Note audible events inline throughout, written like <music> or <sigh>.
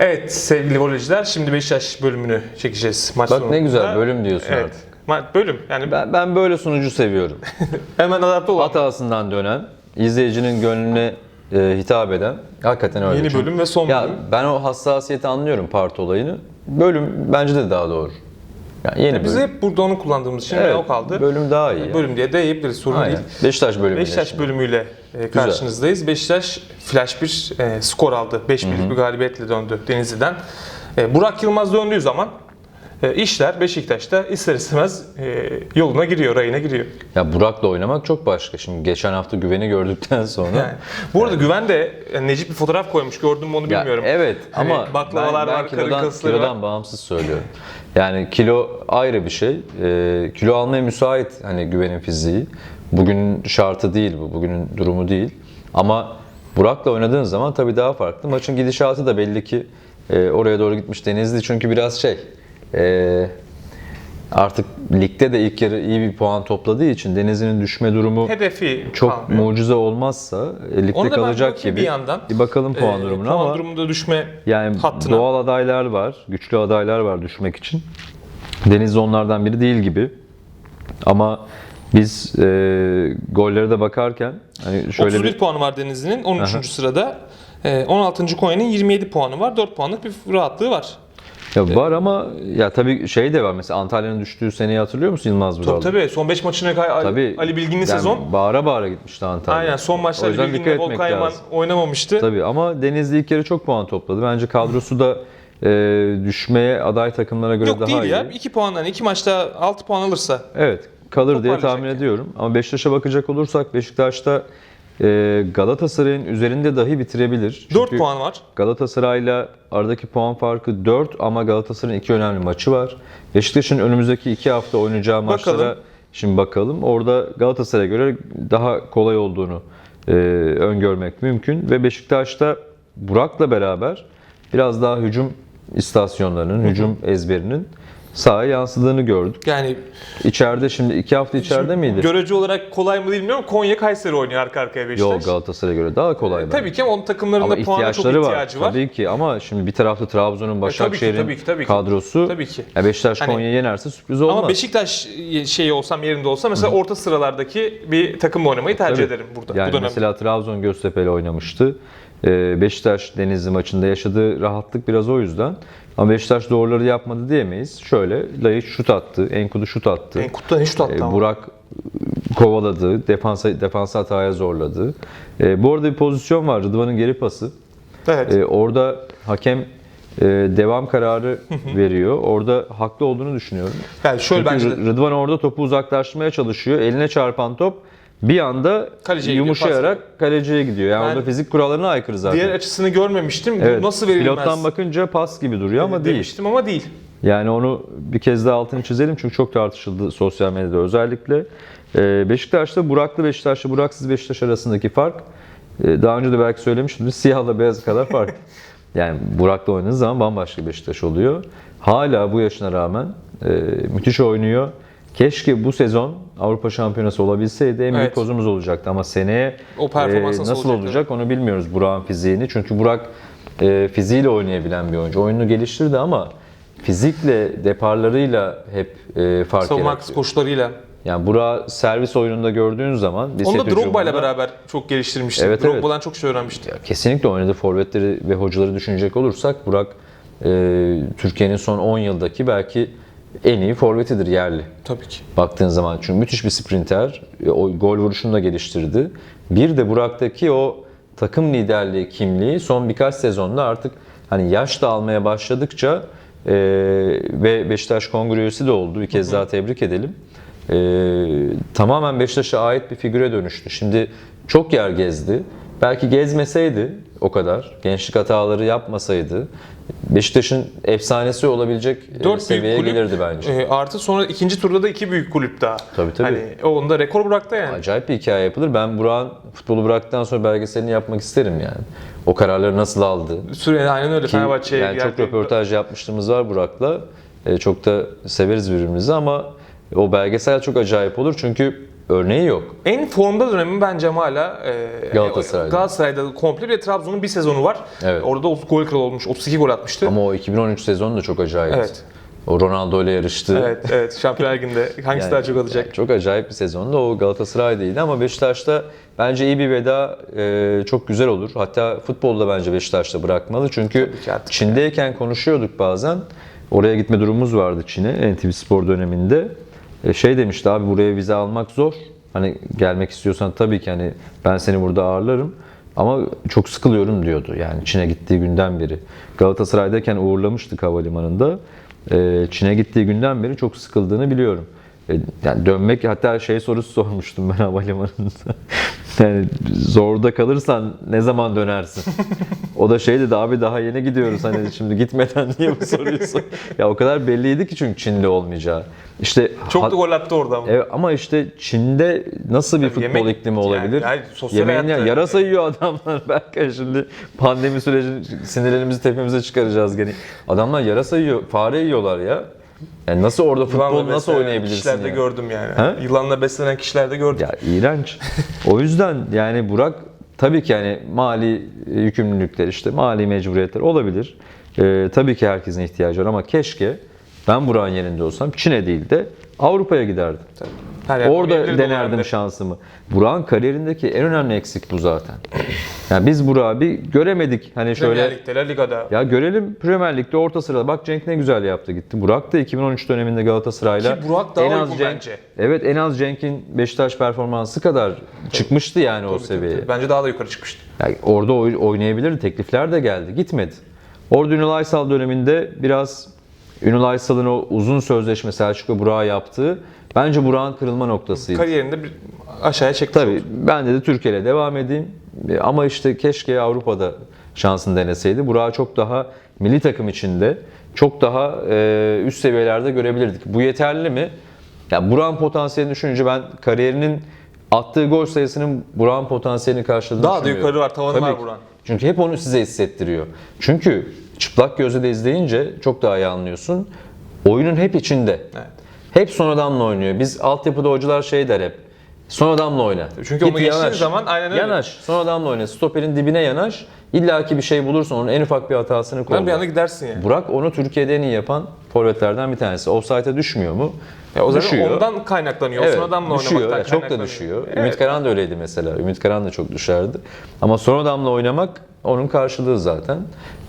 Evet sevgili voleyciler şimdi Beşiktaş bölümünü çekeceğiz maç Bak sonunda. ne güzel bölüm diyorsun Evet. artık. Ma- bölüm yani Ben, ben böyle sunucu seviyorum. <laughs> hemen adapte olan Hatasından dönen, izleyicinin gönlüne e, hitap eden. Hakikaten öyle. yeni Çünkü- bölüm ve son Ya bölüm. ben o hassasiyeti anlıyorum part olayını. Bölüm bence de daha doğru. Yani yeni Biz bölüm. hep burada onu kullandığımız için Evet, o kaldı. Bölüm daha iyi. ya. Bölüm diye de yiyebiliriz sorun Aynen. değil. Beşiktaş bölümü. Beşiktaş bölümüyle e, karşınızdayız. Beşiktaş flash bir e, skor aldı. 5-1'lik bir galibiyetle döndü Denizli'den. E, Burak Yılmaz döndüğü zaman işler Beşiktaş'ta ister istemez e, yoluna giriyor, rayına giriyor. Ya Burak'la oynamak çok başka. Şimdi geçen hafta güveni gördükten sonra. Yani, bu arada Güven de yani Necip bir fotoğraf koymuş. Gördün mü onu Ya bilmiyorum. evet Hani ama baklavalar ben, ben var, kilodan, kilodan var. bağımsız söylüyorum. Yani kilo ayrı bir şey. Ee, kilo almaya müsait hani güvenin fiziği. Bugünün şartı değil bu, bugünün durumu değil. Ama Burak'la oynadığın zaman tabii daha farklı. Maçın gidişatı da belli ki e, oraya doğru gitmiş Denizli çünkü biraz şey... e, artık ligde de ilk yarı iyi bir puan topladığı için Denizli'nin düşme durumu Hedefi çok kalmıyor. mucize olmazsa e, ligde Onu da ben kalacak gibi. bir yandan. Bir bakalım puan E, durumuna puan ama durumunda düşme yani hattına. doğal adaylar var, güçlü adaylar var düşmek için. Denizli onlardan biri değil gibi. Ama biz e, gollere de bakarken hani şöyle 31 bir puanı var Denizli'nin 13. Aha. sırada. E, 16. Konya'nın 27 puanı var. 4 puanlık bir rahatlığı var. Ya var ama ya tabii şey de var mesela Antalya'nın düştüğü seneyi hatırlıyor musun Yılmaz Vural? Tabii tabii. Son 5 maçına kay- Tabii. Ali Bilgin'in Yani sezon. Bağıra bağıra gitmişti Antalya. Aynen son maçta Ali yüzden Bilgin dikkat ve etmek Volkan Yaman oynamamıştı. Tabii ama Denizli ilk yarı çok puan topladı. Bence kadrosu da e, düşmeye aday takımlara göre Yok daha değil iyi. ya. 2 puandan 2 maçta 6 puan alırsa. Evet kalır diye tahmin yani. ediyorum. Ama Beşiktaş'a bakacak olursak Beşiktaş'ta e, Galatasaray'ın üzerinde dahi bitirebilir. 4 Çünkü puan var. Galatasaray'la aradaki puan farkı 4 ama Galatasaray'ın iki önemli maçı var. Beşiktaş'ın önümüzdeki iki hafta oynayacağı maçlara Bakalım. şimdi bakalım. Orada Galatasaray'a göre daha kolay olduğunu e, öngörmek mümkün. Ve Beşiktaş'ta Burak'la beraber biraz daha hücum istasyonlarının, hücum ezberinin sahaya yansıdığını gördük. Yani İçeride şimdi iki hafta içeride miydi? görece olarak kolay mı bilmiyorum. Konya Kayseri oynuyor arka arkaya Beşiktaş. Yok Galatasaray'a göre daha kolay. bence. Tabii ki ama onun takımlarında Ama puana çok ihtiyaçları var. ihtiyacı var. Tabii ki ama şimdi bir tarafta Trabzon'un, Başakşehir'in tabii ki, tabii ki. kadrosu. Tabii ki. Ya Beşiktaş Hani- Konya'yı yenerse sürpriz olmaz. Ama Beşiktaş şeyi olsam yerinde olsa mesela orta sıralardaki bir takımla oynamayı tercih Tabii. ederim burada. Yani bu dönemde. mesela Trabzon Göztepe'yle oynamıştı. Ee, Beşiktaş Denizli maçında yaşadığı rahatlık biraz o yüzden. Ama Beşiktaş doğruları yapmadı diyemeyiz. Şöyle Laiç şut attı, Enkudu şut attı. Enkut'tan hiç attı Ee, ama. Burak kovaladı, defansa, defansa hataya zorladı. Ee, bu arada bir pozisyon var, Rıdvan'ın geri pası. Evet. Orada hakem e, devam kararı <laughs> veriyor. Orada haklı olduğunu düşünüyorum. yani şöyle Çünkü bence de. Rıdvan orada topu uzaklaştırmaya çalışıyor. Eline çarpan top bir anda Kaleciye gidiyor, yumuşayarak kaleciye gidiyor. Yani Ben orada fizik kurallarına aykırı zaten. Diğer açısını görmemiştim. evet. Bu nasıl verilmez? Pilottan bakınca pas gibi duruyor ama değil. demiştim ama değil. Yani onu bir kez daha altını çizelim çünkü çok tartışıldı sosyal medyada özellikle. Ee, Beşiktaş'ta Buraklı Beşiktaş'la Buraksız Beşiktaş arasındaki fark e, daha önce de belki söylemiştim siyahla beyaz kadar fark. <laughs> Yani Burak'la oynadığınız zaman bambaşka Beşiktaş oluyor. Hala bu yaşına rağmen e, müthiş oynuyor. Keşke bu sezon Avrupa Şampiyonası olabilseydi en büyük Evet. kozumuz olacaktı ama seneye O performans e, nasıl nasıl olacak, olacak onu bilmiyoruz Burak'ın fiziğini. Çünkü Burak e, fiziğiyle oynayabilen bir oyuncu. Oyununu geliştirdi ama fizikle, deparlarıyla hep e, fark Savunma yarattı. koşularıyla. Yani Burak servis oyununda gördüğün zaman bir Onu da set Drogba ile hücumunda- beraber çok geliştirmişti. Evet, Drogba'dan çok şey öğrenmişti. Kesinlikle oynadığı forvetleri ve hocaları düşünecek olursak Burak e, Türkiye'nin son 10 yıldaki belki en iyi forvetidir yerli. Tabii ki. baktığın zaman çünkü müthiş bir sprinter. O gol vuruşunu da geliştirdi. Bir de Burak'taki o takım liderliği kimliği son birkaç sezonda artık hani yaş da almaya başladıkça e, ve Beşiktaş kongre üyesi de oldu. Bir kez daha tebrik edelim. E, tamamen Beşiktaş'a ait bir figüre dönüştü. Şimdi çok yer gezdi. Belki gezmeseydi o kadar, gençlik hataları yapmasaydı Beşiktaş'ın efsanesi olabilecek e, Dört büyük seviyeye kulüp. gelirdi bence. E, artı sonra ikinci turda da iki büyük kulüp daha. Tabii, tabii. Hani onda rekor bıraktı yani. Acayip bir hikaye yapılır. Ben Burak'ın futbolu bıraktıktan sonra belgeselini yapmak isterim yani. O kararları nasıl aldı? Sürekli aynen öyle Fenerbahçe'ye yani çok röportaj yapmışlığımız var Burak'la. E, çok da severiz birbirimizi ama o belgesel çok acayip olur. Çünkü örneği yok. En formda dönemi bence hala e, Galatasaray'da. Galatasaray'da komple bir de Trabzon'un bir sezonu var. Evet. Orada gol kralı olmuş. 32 gol atmıştı. Ama o 2013 sezonu da çok acayip. Evet. O Ronaldo ile yarıştı. Evet, evet. Şampiyonlar Ligi'nde hangisi Yani- daha çok alacak? yani çok acayip bir sezonda o Galatasaray'daydı ama Beşiktaş'ta bence iyi bir veda e, çok güzel olur. Hatta futbolda bence Beşiktaş'ta bırakmalı. Çünkü Çin'deyken konuşuyorduk bazen. Oraya gitme durumumuz vardı Çin'e NTV Spor döneminde. E, şey demişti abi buraya vize almak zor. Hani gelmek istiyorsan tabii ki hani ben seni burada ağırlarım. Ama çok sıkılıyorum diyordu yani Çin'e gittiği günden beri. Galatasaray'dayken uğurlamıştık havalimanında. E, Çin'e gittiği günden beri çok sıkıldığını biliyorum. E, Yani dönmek hatta şey sorusu <laughs> sormuştum ben havalimanında. <laughs> Yani zorda kalırsan ne zaman dönersin? <laughs> O da şey dedi abi daha yeni gidiyoruz hani <laughs> şimdi gitmeden niye bu soruyorsun? ya o kadar belliydi ki çünkü Çinli olmayacağı. İşte Çok da gol attı orada ama. Evet, ama işte Çin'de nasıl bir futbol yemek- iklimi yani- olabilir? yani sosyal Yemeğini hayatta- yarasa yiyor adamlar. <laughs> Belki şimdi pandemi süreci sinirlerimizi tepemize çıkaracağız gene. Adamlar yarasa yiyor, fare yiyorlar ya. Yani nasıl orada futbol Yılanla nasıl oynayabilirsin Kişilerde ya? gördüm yani. Ha? Yılanla beslenen kişilerde gördüm. Ya iğrenç. O yüzden yani Burak tabii ki yani mali yükümlülükler işte mali mecburiyetler olabilir. Ee, tabii ki herkesin ihtiyacı var ama keşke ben Burak'ın yerinde olsam Çin'e değil de Avrupa'ya giderdim. Tabii. Yerde Orada denerdim şansımı. Burak'ın kariyerindeki en önemli eksik bu zaten. <clears throat> Yani biz Burak'ı bir göremedik. Hani Premier şöyle Lig'de, La Liga'da. ya görelim Premier Lig'de orta sırada. Bak Cenk ne güzel yaptı gitti. Burak da 2013 döneminde Galatasaray'la Ki Burak daha uygun Cenk, bence. Evet en az Cenk'in Beşiktaş performansı kadar çıkmıştı yani o Tabii, tabii, seviyeye. tabii. Bence daha da yukarı çıkmıştı. Yani orada oy- oynayabilirdi. Teklifler de geldi. Gitmedi. Orada Ünal Aysal döneminde biraz Ünal Aysal'ın o uzun sözleşme Selçuk'la Burak'a yaptığı bence Burak'ın kırılma noktasıydı. Kariyerinde bir aşağıya çekti. Tabii ben de, de Türkiye'yle devam edeyim. E, Ama işte keşke Avrupa'da şansını deneseydi. Burak'ı çok daha milli takım içinde çok daha e, üst seviyelerde görebilirdik. Bu yeterli mi? Ya Burak'ın potansiyelini düşününce ben kariyerinin attığı gol sayısının Burak'ın potansiyelini karşıladığını Daha da yukarı var, tavanı Tabii var. Burak'ın. Çünkü hep onu size hissettiriyor. Çünkü çıplak gözle de izleyince çok daha iyi anlıyorsun. Oyunun hep içinde. Evet. Hep son adamla oynuyor. Biz altyapıda hocalar şey der hep. Son adamla oyna. Çünkü onu geçtiğin zaman aynen öyle. Yanaş. Son adamla oyna. Stoperin dibine yanaş. İlla ki bir şey bulursun. Onun en ufak bir hatasını. Ben bir anda gidersin yani. Burak onu Türkiye'de en iyi yapan forvetlerden bir tanesi. Offside'e düşmüyor mu? Ya o zaman düşüyor. ondan kaynaklanıyor. Evet, Son adamla düşüyor. oynamaktan Ya Çok da düşüyor. Evet. Ümit Karan da öyleydi mesela. Ümit Karan da çok düşerdi. Ama son adamla oynamak onun karşılığı zaten.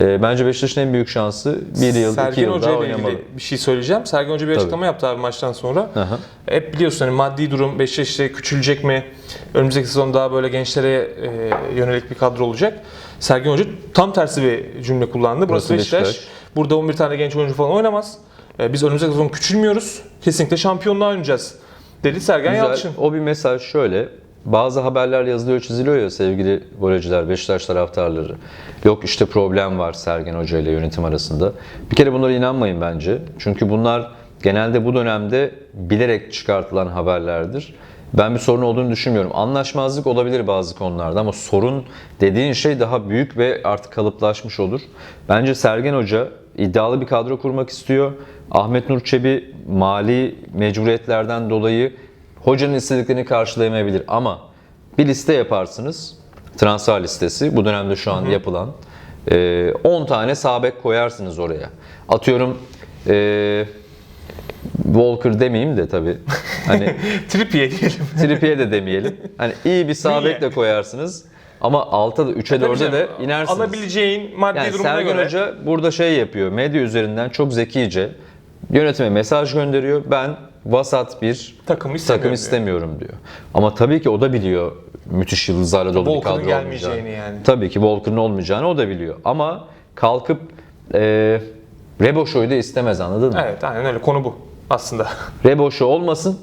Ee, bence Beşiktaş'ın en büyük şansı bir yıl, iki Sergen yıl Hoca daha ile oynamalı. ilgili bir şey söyleyeceğim. Sergen Hoca bir açıklama yaptı abi maçtan sonra. Aha. Hep biliyorsun hani maddi durum Beşiktaş işte küçülecek mi? Önümüzdeki sezon daha böyle gençlere e, yönelik bir kadro olacak. Sergen Hoca tam tersi bir cümle kullandı. Burası, Burası Beşiktaş. Beşiktaş. Burada 11 tane genç oyuncu falan oynamaz. E, biz önümüzdeki sezon küçülmüyoruz. Kesinlikle şampiyonluğa oynayacağız. Dedi Sergen Güzel. Yalçın. O bir mesaj şöyle. Bazı haberler yazılıyor çiziliyor ya sevgili voleyciler, Beşiktaş taraftarları. Yok işte problem var Sergen Hoca ile yönetim arasında. Bir kere bunlara inanmayın bence. Çünkü bunlar genelde bu dönemde bilerek çıkartılan haberlerdir. Ben bir sorun olduğunu düşünmüyorum. Anlaşmazlık olabilir bazı konularda ama sorun dediğin şey daha büyük ve artık kalıplaşmış olur. Bence Sergen Hoca iddialı bir kadro kurmak istiyor. Ahmet Nur Çebi mali mecburiyetlerden dolayı hocanın istediklerini karşılayamayabilir ama bir liste yaparsınız. Transfer listesi bu dönemde şu an yapılan. Ee, 10 tane sağ bek koyarsınız oraya. Atıyorum ee, Walker demeyeyim de tabii. Hani <laughs> Trippier diyelim. <laughs> Trippier de demeyelim. Hani iyi bir sağ Niye? bek de koyarsınız. Ama 6'da da 3'e Tabii 4'e de inersiniz. Alabileceğin maddi Yani durumuna Sergen göre. Hoca burada şey yapıyor. Medya üzerinden çok zekice yönetime mesaj gönderiyor. Ben vasat bir Takım istemiyorum takım diyor. istemiyorum diyor. Ama tabii ki o da biliyor müthiş yıldızlarla dolu bir Volkan'ın kadro gelmeyeceğini olmayacağını. yani. Tabii ki Volker'ın olmayacağını o da biliyor. Ama kalkıp e, Reboşo'yu da istemez anladın mı? Evet aynen öyle konu bu aslında. <laughs> Reboşo olmasın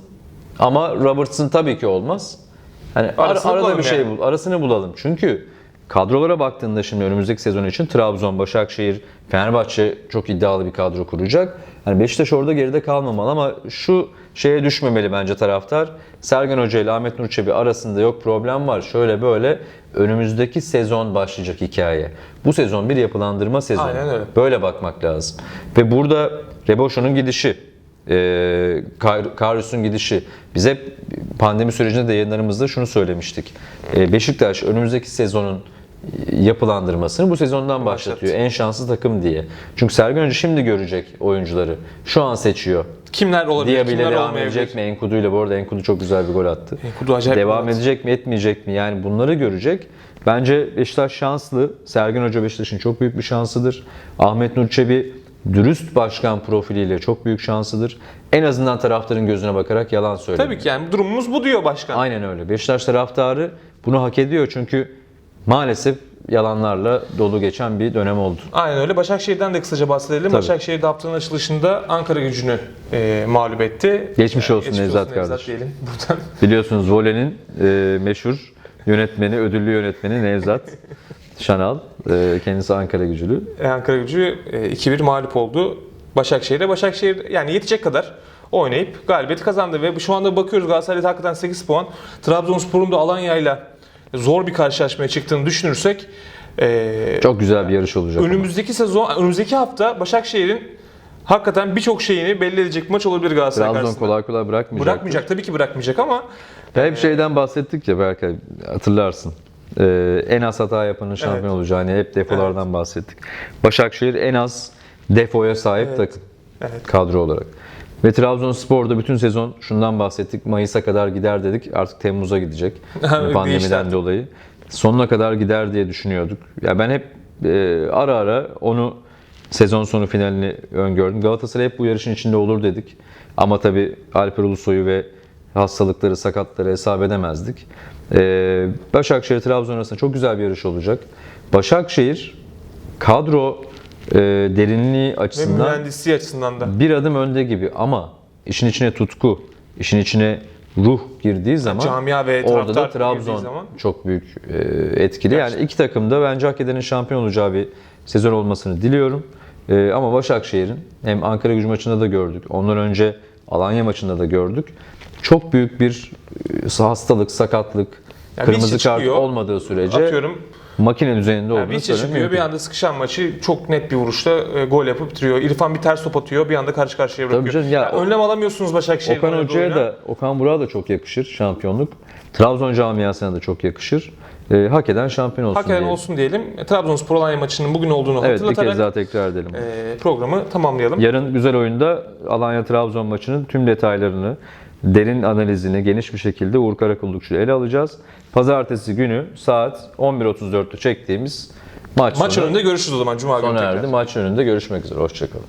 ama Robertson tabii ki olmaz. Hani ar- Arasını arada bulalım bir şey yani. bul, arasını bulalım. Çünkü kadrolara baktığında şimdi önümüzdeki sezon için Trabzon, Başakşehir, Fenerbahçe çok iddialı bir kadro kuracak. Hani Beşiktaş orada geride kalmamalı ama şu şeye düşmemeli bence taraftar. Sergen Hoca ile Ahmet Nur Çebi arasında yok problem var. Şöyle böyle önümüzdeki sezon başlayacak hikaye. Bu sezon bir yapılandırma sezonu. Aynen öyle. Böyle bakmak lazım. Ve burada Reboşo'nun gidişi, e, Kar- Karius'un gidişi. Biz hep pandemi sürecinde de yayınlarımızda şunu söylemiştik. E, Beşiktaş önümüzdeki sezonun yapılandırmasını bu sezondan başlatıyor. En şanslı takım diye. Çünkü Sergen Hoca şimdi görecek oyuncuları. Şu an seçiyor. Kimler olabilir, Diye bile kimler devam olmayabilir. edecek mi? Enkudu ile bu arada Enkudu çok güzel bir gol attı. Enkudu acayip Devam edecek mi, etmeyecek mi? Yani bunları görecek. Bence Beşiktaş şanslı. Sergen Hoca Beşiktaş'ın çok büyük bir şansıdır. Ahmet Nur Çebi dürüst başkan profiliyle çok büyük şansıdır. En azından taraftarın gözüne bakarak yalan söylemiyor. Tabii ki yani durumumuz bu diyor başkan. Aynen öyle. Beşiktaş taraftarı bunu hak ediyor çünkü maalesef yalanlarla dolu geçen bir dönem oldu. Aynen öyle. Başakşehir'den de kısaca bahsedelim. Tabii. Başakşehir haftanın açılışında Ankara gücünü e, mağlup etti. Geçmiş olsun Nevzat kardeş. diyelim <laughs> buradan. Biliyorsunuz volenin e, meşhur yönetmeni, ödüllü yönetmeni Nevzat Şanal. E, kendisi Ankara gücülü. E, Ankara gücü e, 2-1 mağlup oldu Başakşehir'e. Başakşehir yani yetecek kadar oynayıp galibiyeti kazandı ve şu anda bakıyoruz Galatasaray'da hakikaten 8 puan. Trabzonspor'un da Alanya'yla zor bir karşılaşmaya çıktığını düşünürsek e, Çok güzel bir yarış olacak. ama. önümüzdeki sezon, önümüzdeki hafta Başakşehir'in hakikaten birçok şeyini belli edecek maç olabilir Galatasaray Trabzon karşısında. kolay kolay bırakmayacak. Bırakmayacak tabii ki bırakmayacak ama Hep şeyden bahsettik ya Berkay hatırlarsın. Ee, en az hata yapanın şampiyon Evet. olacağını hep defolardan bahsettik. Başakşehir en az defoya sahip Evet. takım Evet. kadro olarak. Ve Trabzonspor'da bütün sezon şundan bahsettik. Mayıs'a kadar gider dedik. Artık Temmuz'a gidecek. <laughs> Pandemiden dolayı. Sonuna kadar gider diye düşünüyorduk. Ya ben hep e, ara ara onu sezon sonu finalini öngördüm. Galatasaray hep bu yarışın içinde olur dedik. Ama tabii Alper Ulusoy'u ve hastalıkları, sakatları hesap edemezdik. Ee, Başakşehir Trabzon arasında çok güzel bir yarış olacak. Başakşehir kadro e, derinliği ve açısından mühendisliği açısından da. bir adım önde gibi ama işin içine tutku, işin içine ruh girdiği zaman camia ve orada da Trabzon zaman- çok büyük e, etkili. Yani iki takım da bence hak edenin şampiyon olacağı bir sezon olmasını diliyorum. E, ama Başakşehir'in hem Ankara Gücü maçında da gördük. Ondan önce Alanya maçında da gördük. Çok büyük bir e, hastalık, sakatlık, Yani bir kırmızı kart çıkıyor, olmadığı sürece Atıyorum makine düzeninde yani olduğunu bir içe söylemek çıkıyor bir mümkün. anda sıkışan maçı çok net bir vuruşla e, gol yapıp bitiriyor. İrfan bir ters top atıyor bir anda karşı karşıya bırakıyor. canım, ya Yani önlem alamıyorsunuz Başakşehir'in Okan Hoca'ya da, Okan Burak'a da çok yakışır şampiyonluk. Trabzon camiasına da çok yakışır. E, hak eden şampiyon olsun Hak eden diye. olsun diyelim. E, Trabzonspor Alanya maçının bugün olduğunu Evet bir hatırlatarak kez daha tekrar edelim. e, programı tamamlayalım. Yarın güzel oyunda Alanya Trabzon maçının tüm detaylarını, derin analizini geniş bir şekilde Uğur Karakullukçu ele alacağız. Pazartesi günü saat 11.34'te çektiğimiz maç, Maç önünde görüşürüz o zaman Cuma günü sona erdi. Maç önünde görüşmek üzere. Hoşçakalın.